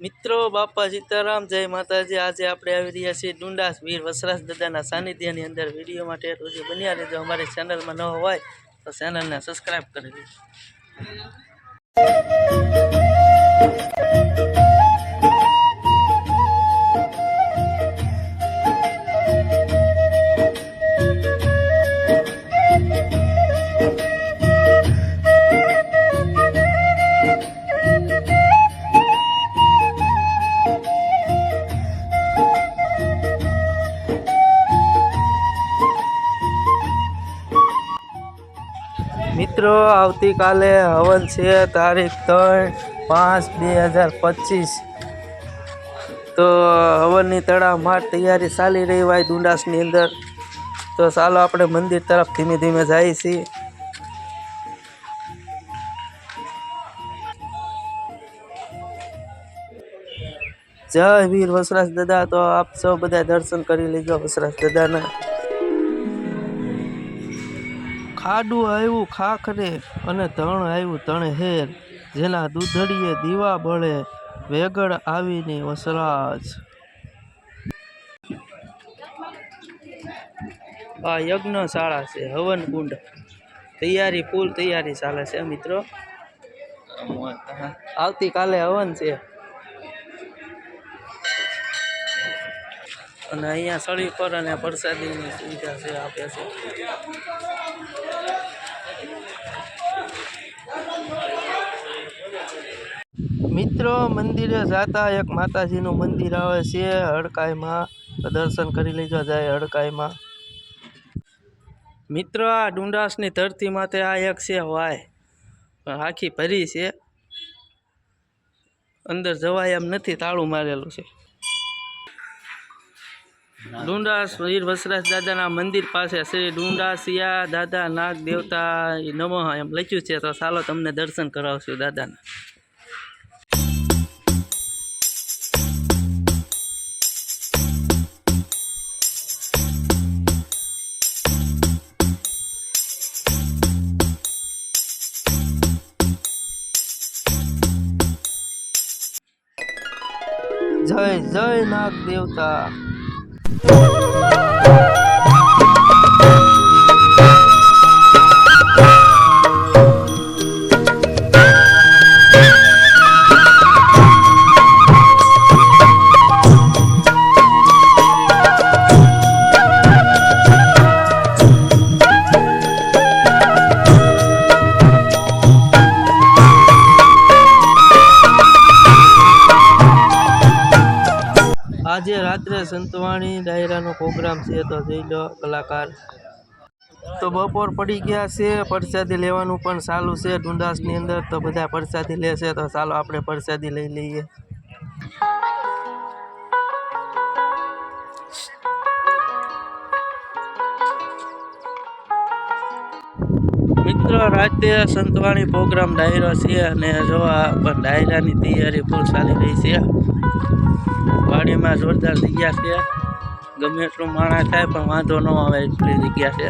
મિત્રો, બાપા સીતારામ, જય માતાજી. આજે આપણે આવી રહ્યા છીએ ડુંડાસ વીર વસરાજ દાદાના સાનિધ્યની અંદર. વીડિયો માટે એટલું બન્યા રહેજો. અમારી ચેનલમાં ન હોય તો ચેનલને સબસ્ક્રાઈબ કરી દેજો. મિત્રો, આવતીકાલે હવન છે તારીખ ત્રણ પાંચ બે હજાર પચીસ. તો હવનની તડામાર તૈયારી ચાલી રહી હોય ડુંડાસની અંદર. તો ચાલો આપણે મંદિર તરફ ધીમે ધીમે જઈએ છીએ. જય વીર વસરાજ દાદા, તો આપ સૌ બધા દર્શન કરી લેજો વસરાજ દાદાના. ખાડું આવ્યું ખાખરે અને તણ આવ્યું તણહેર જેના દૂધડીએ દીવા બળે વેગળ આવીને વસરાજ. આ યજ્ઞશાળા છે હવન કુંડ તૈયારી ફૂલ તૈયારી ચાલે છે મિત્રો. આવતીકાલે હવન છે. અને અહીંયા સળી પર અને પ્રસાદીની સુવિધા છે આપે છે. મિત્રો મંદિરે જતા એક માતાજીનું મંદિર આવે છે હડકાઈમાં. દર્શન કરી લેજો જાય હડકાઈમાં. મિત્રો આ ડુંડાસની ધરતી માથે આ એક છે વાય. આખી ભરી છે. અંદર જવાય એમ નથી તાળું મારેલું છે. ડુંડાસ વીર વસરાજ દાદાના મંદિર પાસે શ્રી ડુંડાસિયા દાદા, નાગ, દેવતા નમઃ એમ લખ્યું છે. તો ચાલો તમને દર્શન કરાવશું દાદાના. જય જય નાગ દેવતા. Thank you. આજે રાત્રે સંતવાણી ડાયરાનો પ્રોગ્રામ છે તો જઈ લો કલાકાર. તો બપોર પડી ગયા છે, પ્રસાદી લેવાનું પણ ચાલુ છે, ઢુંડાસની અંદર તો બધા પ્રસાદી લેશે તો ચાલો આપણે પ્રસાદી લઈ લઈએ. મિત્રો, રાતે સંતવાણી પ્રોગ્રામ ડાયરો છે અને જો આ પણ ડાયરાની તૈયારી ફૂલ ચાલી રહી છે. વાડીમાં જોરદાર જગ્યા છે. ગમે એટલું માણસ થાય પણ વાંધો ન આવે એટલી જગ્યા છે.